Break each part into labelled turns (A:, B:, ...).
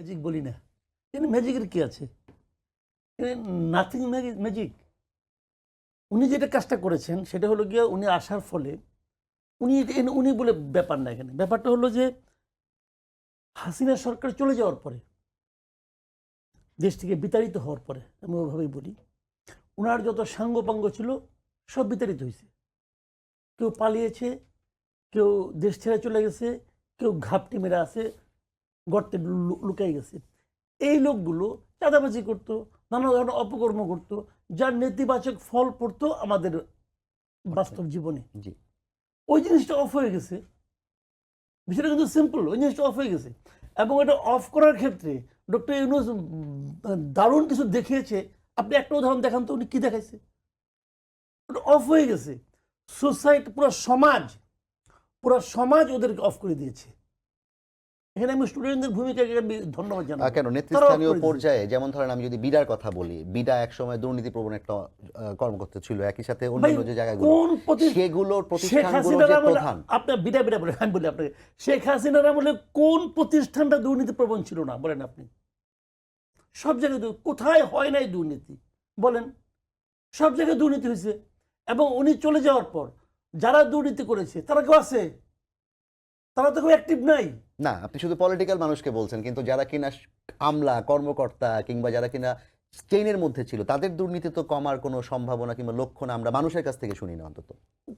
A: Magic বলি না। এখানে ম্যাজিকের কি আছে? নাথিং ম্যাজিক উনি যেটা কাজটা করেছেন, সেটা হলো গিয়ে উনি আসার ফলে উনি উনি বলে ব্যাপার না এখানে। ব্যাপারটা হলো যে হাসিনা সরকার চলে যাওয়ার পরে দেশ থেকে বিতাড়িত হওয়ার পরে, আমি ওভাবেই বলি ওনার যত সাঙ্গপাঙ্গ ছিল, সব বিতাড়িত হয়েছে। কেউ পালিয়েছে, কেউ দেশ ছেড়ে চলে গেছে, কেউ ঘাপটি মেরে আছে গর্তে লুকাই গেছে। এই লোকগুলো চাঁদাবাজি করতো নানা ধরনের অপকর্ম করতো যার নেতিবাচক ফল পড়তো আমাদের বাস্তব জীবনে।
B: জি।
A: ওই জিনিসটা অফ হয়ে গেছে। বিষয়টা কিন্তু সিম্পল ওই জিনিসটা অফ হয়ে গেছে। এবং এটা অফ করার ক্ষেত্রে ডক্টর ইউনুস দারুণ কিছু দেখিয়েছে। আপনি একটা উদাহরণ দেখান তো উনি কী দেখাইছে? ওটা অফ হয়ে গেছে। সোসাইটি পুরো সমাজ পুরো সমাজ ওদেরকে অফ করে দিয়েছে। এখানে আমি স্টুডেন্টদের ভূমিকাকে আমি ধন্যবাদ জানাব।
B: কেন? নেতৃস্থানীয় পর্যায়ে যেমন ধরেন আমি যদি বিডার কথা বলি বিডা একসময় দুর্নীতি প্রবণ একটা কর্মকর্তা ছিল একই সাথে অন্যান্য যে জায়গাগুলো
A: শেখ
B: প্রতিষ্ঠানগুলো
A: হাসিনার
B: যে
A: আমলে
B: প্রধান।
A: আপনার বিটা বিটা বলে আমি বলি আপনাকে। শেখ হাসিনার আমলে কোন প্রতিষ্ঠানটা দুর্নীতি প্রবণ ছিল না বলেন আপনি? সব জায়গায় কোথায় হয় নাই দুর্নীতি? বলেন। সব জায়গায় দুর্নীতি হয়েছে। এবং উনি চলে যাওয়ার পর যারা দুর্নীতি করেছে তারা কেউ আছে? তারা তো কেউ অ্যাক্টিভ নাই।
B: না আপনি শুধু পলিটিক্যাল মানুষকে বলছেন কিন্তু যারা কিনা আমলা কর্মকর্তা কিংবা যারা কিনা চেইনের মধ্যে ছিল তাদের দুর্নীতি তো কমার কোনো সম্ভাবনা কিংবা লক্ষণ আমরা মানুষের কাছ থেকে শুনি না অন্তত।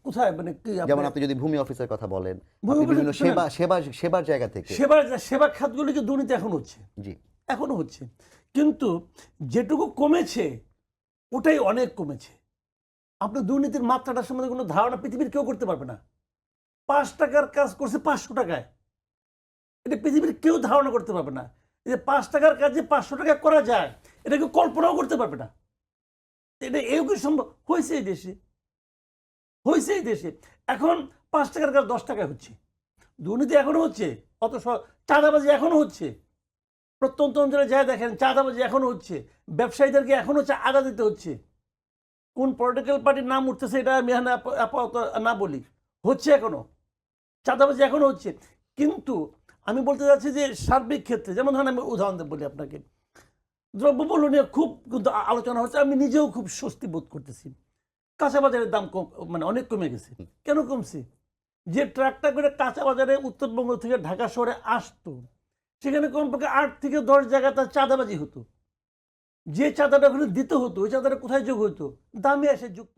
A: কোথায়? মানে কি
B: যেমন আপনি যদি ভূমি অফিসের কথা বলেন বিভিন্ন সেবা সেবা সেবার জায়গা থেকে
A: সেবার সেবা খাতগুলিকে দুর্নীতি এখন হচ্ছে।
B: জি।
A: এখনও হচ্ছে। কিন্তু যেটুকু কমেছে ওটাই অনেক কমেছে। আপনার দুর্নীতির মাত্রাটার সম্বন্ধে কোনো ধারণা পৃথিবীর কেউ করতে পারবে না। পাঁচ টাকার কাজ করছে পাঁচশো টাকায়। এটা পৃথিবীর কেউ ধারণা করতে পারবে না। যে পাঁচ টাকার কাজ যে পাঁচশো টাকা করা যায়, এটা কেউ কল্পনাও করতে পারবে না। এটা এও কি সম্ভব? হয়েছে এই দেশে। হয়েছে এই দেশে। এখন পাঁচ টাকার কাজ দশ টাকা হচ্ছে। দুর্নীতি এখনও হচ্ছে অত চাঁদাবাজি এখনও হচ্ছে। প্রত্যন্ত অঞ্চলে যায় দেখেন, চাঁদাবাজি এখনও হচ্ছে। ব্যবসায়ীদেরকে এখনও চাঁদা দিতে হচ্ছে। কোন পলিটিক্যাল পার্টির নাম উঠতেছে এটা আমি আপাতত না বলি। হচ্ছে এখনও। চাঁদাবাজি এখনও হচ্ছে। কিন্তু আমি বলতে চাচ্ছি যে সার্বিক ক্ষেত্রে যেমন ধরেন আমি উদাহরণ বলি আপনাকে। দ্রব্যমূল্য নিয়ে খুব কিন্তু আলোচনা হচ্ছে আমি নিজেও খুব স্বস্তি বোধ করতেছি। কাঁচা বাজারের দাম কম মানে অনেক কমে গেছে। কেন কমছে? যে ট্রাকটা করে কাঁচা বাজারে উত্তরবঙ্গ থেকে ঢাকা শহরে আসতো সেখানে কমপক্ষে আট থেকে দশ জায়গায় তার চাঁদাবাজি হতো। যে চাঁদাটা ওখানে দিতে হতো ওই চাঁদাটা কোথায় যোগ হতো দামে এসে যুক্ত